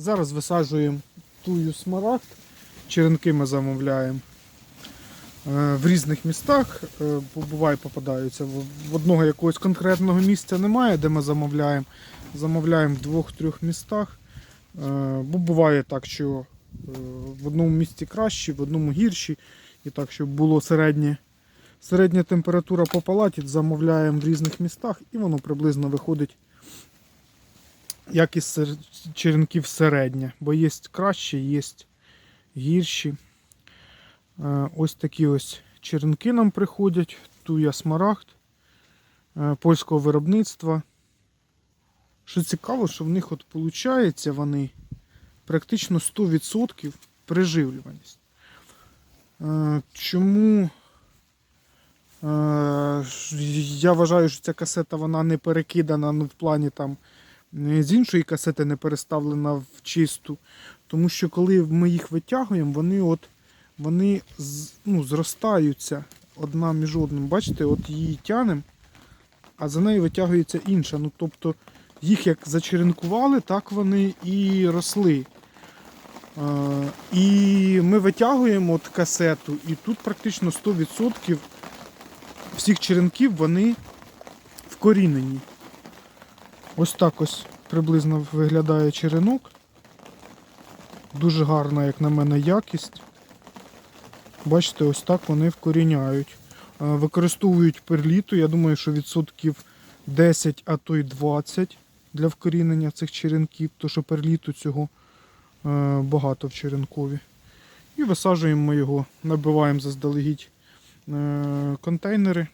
Зараз висаджуємо тую смарагд. Черенки ми замовляємо е, в різних містах. Е, Буває попадаються. В одного якогось конкретного місця немає, де ми замовляємо. Замовляємо в двох-трьох містах. Е, Бо буває так, що в одному місці кращі, в одному гірші. І так, щоб було середнє, середня температура по палаті, замовляємо в різних містах і воно приблизно виходить як із черенків середня. Бо є кращі, є гірші. Е, Ось такі ось черенки нам приходять. Туя смарагд е, польського виробництва. Що цікаво, що в них от виходить вони практично 100% приживлюваність. Е, Чому я вважаю, що ця касета вона не перекидана ну, в плані там з іншої касети не переставлена в чисту. Тому що коли ми їх витягуємо, вони от вони ну, зростаються одна між одним. Бачите, от її тянемо, а за нею витягується інша. Ну, тобто їх як зачеренкували, так вони і росли. І ми витягуємо от касету, і тут практично 100% всіх черенків вони вкорінені. Ось так ось приблизно виглядає черенок. Дуже гарна, як на мене, якість. Бачите, ось так вони вкоріняють. Е, Використовують перліту, я думаю, що відсотків 10, а то й 20 для вкорінення цих черенків, тому що перліту цього е, багато в черенкові. І висаджуємо його, набиваємо заздалегідь е, контейнери,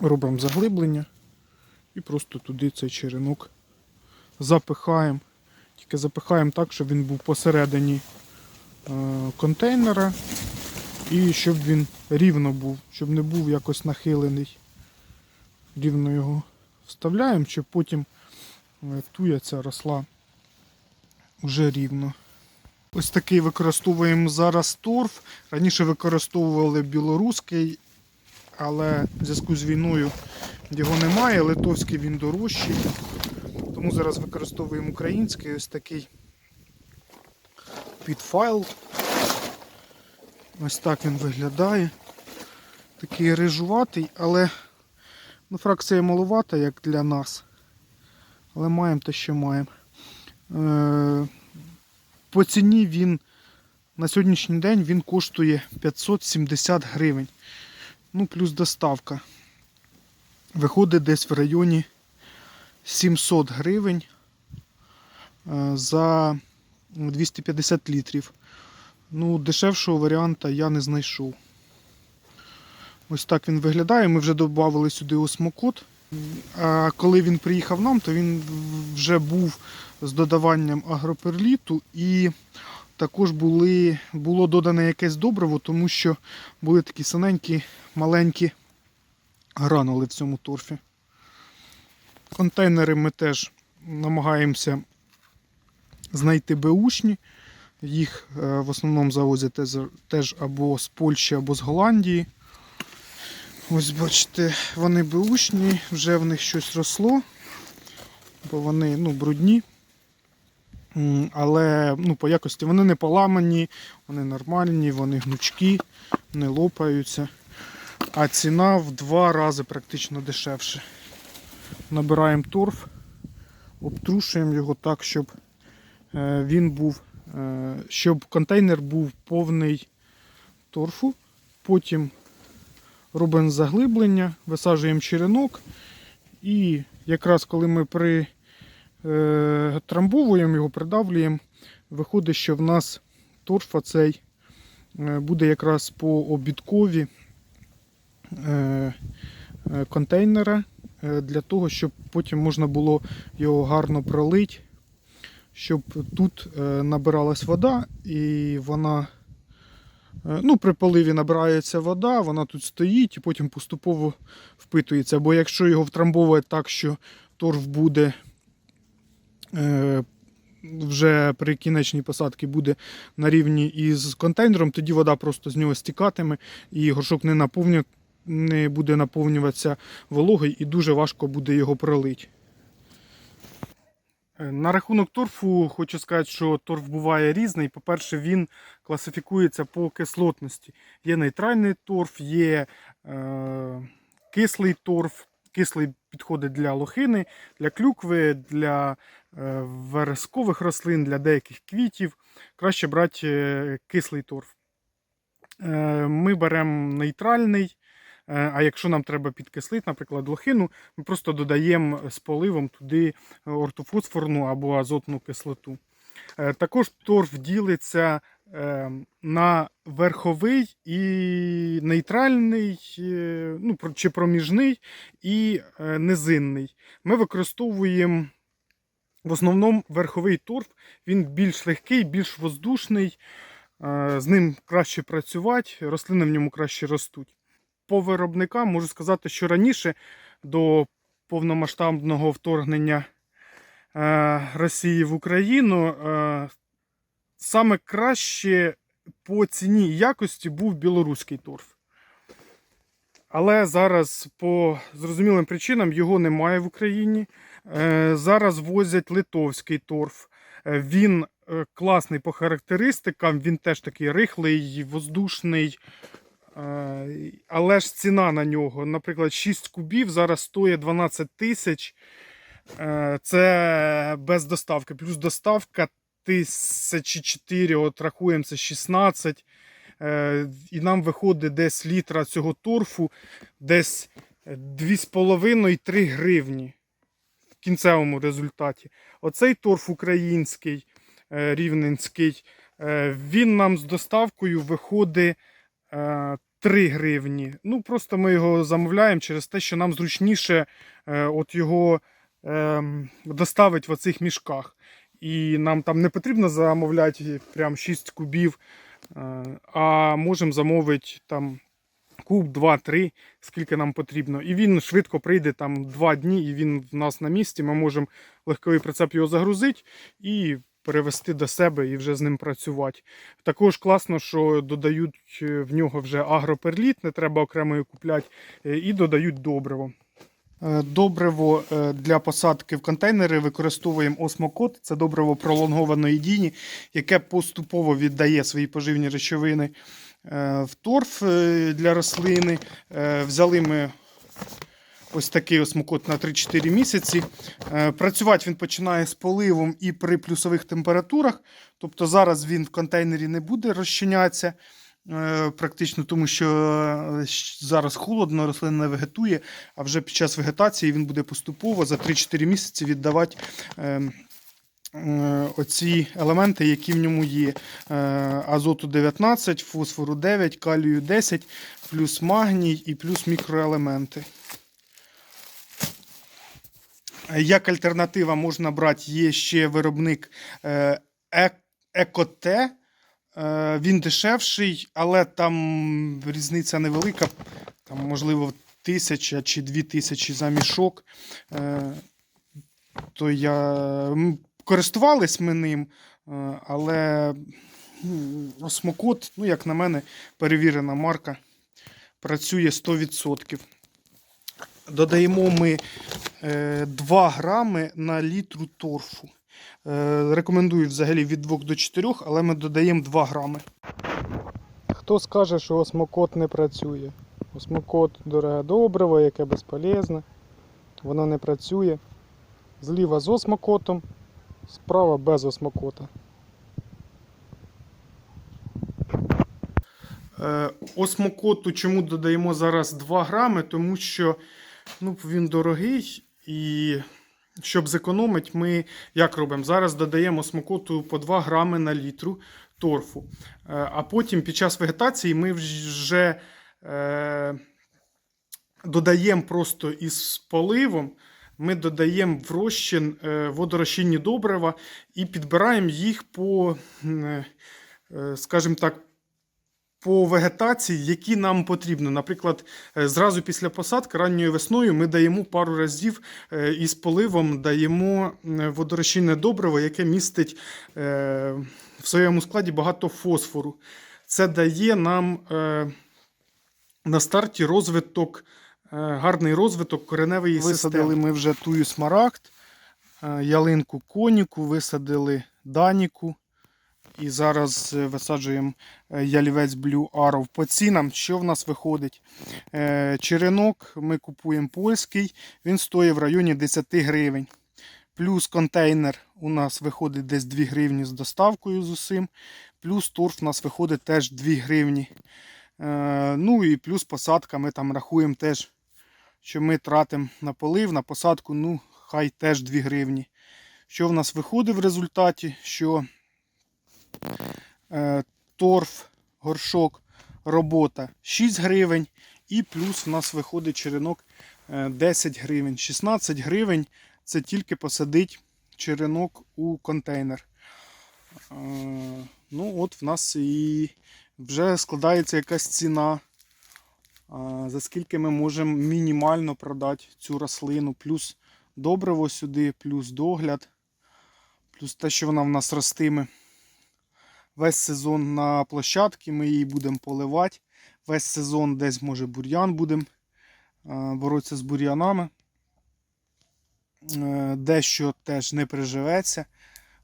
робимо заглиблення і просто туди цей черенок запихаємо. Тільки запихаємо так, щоб він був посередині е, контейнера і щоб він рівно був, щоб не був якось нахилений. Рівно його вставляємо, щоб потім е, туя ця росла вже рівно. Ось такий використовуємо зараз торф. Раніше використовували білоруський, але в зв'язку з війною його немає. Литовський він дорожчий. Тому зараз використовуємо український ось такий підфайл. Ось так він виглядає. Такий рижуватий, але ну, фракція маловата, як для нас. Але маємо те, що маємо. Е, по ціні він на сьогоднішній день він коштує 570 гривень. Ну, плюс доставка. Виходить десь в районі 700 гривень е, за 250 літрів. Ну, дешевшого варіанта я не знайшов. Ось так він виглядає. Ми вже додали сюди осмокот. А коли він приїхав нам, то він вже був з додаванням агроперліту і також були, було додане якесь добриво, тому що були такі синенькі, маленькі гранули в цьому торфі. Контейнери ми теж намагаємося знайти беушні. Їх е, в основному завозять теж або з Польщі, або з Голландії. Ось бачите, вони беушні, вже в них щось росло, бо вони ну, брудні. Але ну, по якості вони не поламані, вони нормальні, вони гнучкі, не лопаються. А ціна в два рази практично дешевше. Набираємо торф, обтрушуємо його так, щоб е, він був, е, щоб контейнер був повний торфу. Потім робимо заглиблення, висаджуємо черенок. І якраз коли ми при трамбовуємо його, придавлюємо, виходить, що в нас торфа цей е, буде якраз по обідкові е, е, контейнера е, для того, щоб потім можна було його гарно пролити, щоб тут е, набиралась вода і вона. е, Ну, при поливі набирається вода, вона тут стоїть і потім поступово впитується. Бо якщо його втрамбовувати так, що торф буде е, вже при кінечній посадці буде на рівні із контейнером, тоді вода просто з нього стікатиме і горшок не наповню, не буде наповнюватися вологою і дуже важко буде його пролити. Е, На рахунок торфу хочу сказати, що торф буває різний. По-перше, він класифікується по кислотності. Є нейтральний торф, є е, кислий торф. Кислий підходить для лохини, для клюкви, для е, верескових рослин, для деяких квітів. Краще брати е, кислий торф. Е, ми беремо нейтральний. А якщо нам треба підкислити, наприклад, лохину, ми просто додаємо з поливом туди ортофосфорну або азотну кислоту. Також торф ділиться на верховий і нейтральний, е, ну, чи проміжний і е, низинний. Ми використовуємо в основному верховий торф, він більш легкий, більш воздушний, е, з ним краще працювати, рослини в ньому краще ростуть. По виробникам можу сказати, що раніше до повномасштабного вторгнення Росії в Україну саме краще по ціні і якості був білоруський торф. Але зараз по зрозумілим причинам його немає в Україні. Е, Зараз возять литовський торф. Е, Він е, класний по характеристикам, він теж такий рихлий, воздушний. Але ж ціна на нього, наприклад, 6 кубів зараз стоїть 12 тисяч. Це без доставки. Плюс доставка 1004, от рахуємо це 16. Е, І нам виходить десь літра цього торфу, десь 2,5-3 гривні в кінцевому результаті. Оцей торф український, е, рівненський, е, він нам з доставкою виходить е, 3 гривні. Ну, просто ми його замовляємо через те, що нам зручніше от його ем, доставити в оцих мішках. І нам там не потрібно замовляти прям 6 кубів, е, а можемо замовити там куб, 2-3, скільки нам потрібно. І він швидко прийде там 2 дні, і він в нас на місці. Ми можемо легковий прицеп його загрузити і перевести до себе і вже з ним працювати. Також класно, що додають е, в нього вже агроперліт, не треба окремо купляти, е, і додають добриво. Е, Добриво е, для посадки в контейнери використовуємо осмокот. Це добриво пролонгованої діні, яке поступово віддає свої поживні речовини е, в торф для рослини. Взяли ми ось такий осмокот на 3-4 місяці. Працювати він починає з поливом і при плюсових температурах. Тобто зараз він в контейнері не буде розчинятися. Е, Практично тому, що е, зараз холодно, рослина не вегетує, а вже під час вегетації він буде поступово за 3-4 місяці віддавати е, е, оці елементи, які в ньому є. Азоту 19, фосфору 9, калію 10, плюс магній і плюс мікроелементи. Як альтернатива можна брати, є ще виробник Екоте. Е, Він дешевший, але там різниця невелика. Там, можливо, тисяча чи дві тисячі за мішок. Е, То я користувались ми ним, е, але осмокот, ну, як на мене, перевірена марка. Працює 100%. Додаємо ми е, 2 грами на літру торфу. Е, Рекомендую взагалі від 2 до 4, але ми додаємо 2 грами. Хто скаже, що осмокот не працює? Осмокот дороге добриво, яке безполезне. Воно не працює. Зліва з осмокотом, справа без осмокота. Е, Осмокоту чому додаємо зараз 2 грами? Тому що ну, він дорогий і щоб зекономити, ми як робимо? Зараз додаємо смокоту по 2 грами на літру торфу. Е, А потім під час вегетації ми вже е, додаємо просто із поливом. Ми додаємо в розчин е, водорозчинні добрива і підбираємо їх по, е, скажімо так, по вегетації, які нам потрібно. Наприклад, е, зразу після посадки ранньою весною ми даємо пару разів е, із поливом даємо е, водорозчинне добриво, яке містить е, в своєму складі багато фосфору. Це дає нам на старті розвиток, гарний розвиток кореневої системи. Висадили ми вже тую смарагд. ялинку коніку, висадили даніку. І зараз е, висаджуємо е, ялівець Blue Arrow. По цінам, що в нас виходить? Е, Черенок ми купуємо польський, він стоїть в районі 10 гривень. Плюс контейнер у нас виходить десь 2 гривні з доставкою з усім. Плюс торф у нас виходить теж 2 гривні. Ну і плюс посадка ми там рахуємо теж, що ми тратимо на полив, на посадку, ну, хай теж 2 гривні. Що в нас виходить в результаті? Що торф, горшок, робота 6 гривень. І плюс в нас виходить черенок е, 10 гривень. 16 гривень це тільки посадить черенок у контейнер. Е, Ну, от в нас і вже складається якась ціна, за скільки ми можемо мінімально продати цю рослину. Плюс добриво сюди, плюс догляд, плюс те, що вона в нас ростиме. Весь сезон на площадці ми її будемо поливати. Весь сезон десь, може, бур'ян будемо боротися з бур'янами. Е, Дещо теж не приживеться.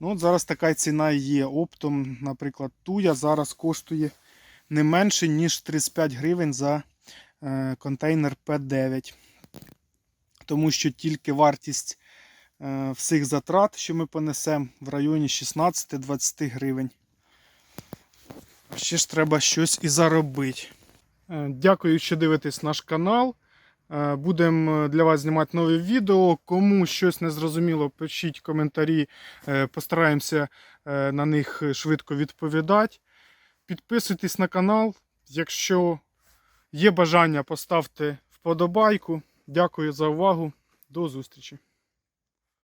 Ну, от зараз така ціна є. Оптом, наприклад, туя зараз коштує не менше, ніж 35 гривень за е, контейнер П9. Тому що тільки вартість е, всіх затрат, що ми понесемо, в районі 16-20 гривень. Ще ж треба щось і заробити. Е, Дякую, що дивитесь наш канал. Е, Будемо для вас знімати нові відео. Кому щось не зрозуміло, пишіть коментарі, Е, постараємося е, на них швидко відповідати. Підписуйтесь на канал. Якщо є бажання, поставте вподобайку. Дякую за увагу. До зустрічі!